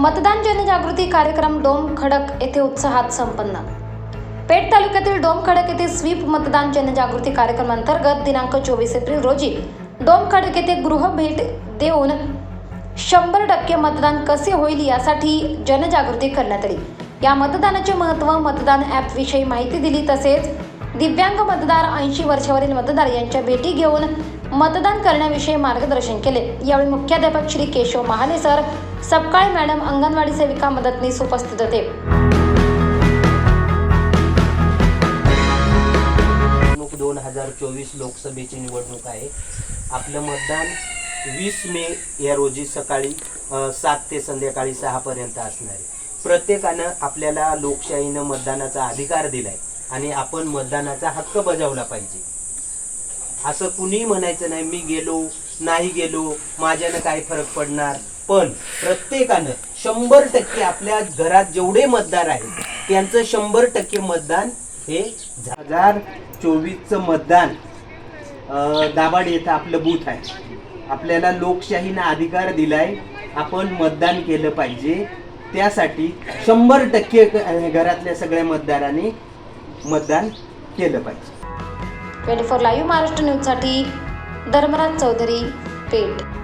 मतदान जनजागृती कार्यक्रम डोम खडक येथे उत्साहात संपन्न. पेठ तालुक्यातील डोम खडक येथे स्वीप मतदान जनजागृती कार्यक्रम अंतर्गत दिनांक चोवीस एप्रिल रोजी डोम खडक येथे गृह भेट देऊन शंभर टक्के मतदान कसे होईल यासाठी जनजागृती करण्यात आली. या मतदानाचे महत्त्व मतदान ॲपविषयी माहिती दिली तसेच दिव्यांग मतदार ऐंशी वर्षावरील मतदार यांच्या भेटी घेऊन मतदान करण्याविषयी मार्गदर्शन केले. यावेळी मुख्याध्यापक श्री केशव महाले सर सपकाळे मॅडम अंगणवाडी सेविका मदतनीस उपस्थित होते. निवडणूक दोन हजार चोवीस लोकसभेची निवडणूक आहे. आपलं मतदान वीस मे या रोजी सकाळी सात ते संध्याकाळी सहापर्यंत असणार आहे. प्रत्येकानं आपल्याला लोकशाहीनं मतदानाचा अधिकार दिलाय. आणि आपण मतदानाचा हक्क बजावला पाहिजे. असं कुणीही म्हणायचं नाही मी गेलो नाही गेलो माझ्यानं काय फरक पडणार. पण प्रत्येकानं शंभर टक्के आपल्या घरात जेवढे मतदार आहेत त्यांचं शंभर टक्के मतदान हे हजार चोवीसचं मतदान दाबाड येतं येथं आपलं बूथ आहे. आपल्याला लोकशाहीनं अधिकार दिलाय आपण मतदान केलं पाहिजे. त्यासाठी शंभर टक्के घरातल्या सगळ्या मतदारांनी मतदान केलं पाहिजे. ट्वेंटी फोर लाईव्ह महाराष्ट्र न्यूजसाठी धर्मराज चौधरी पेठ.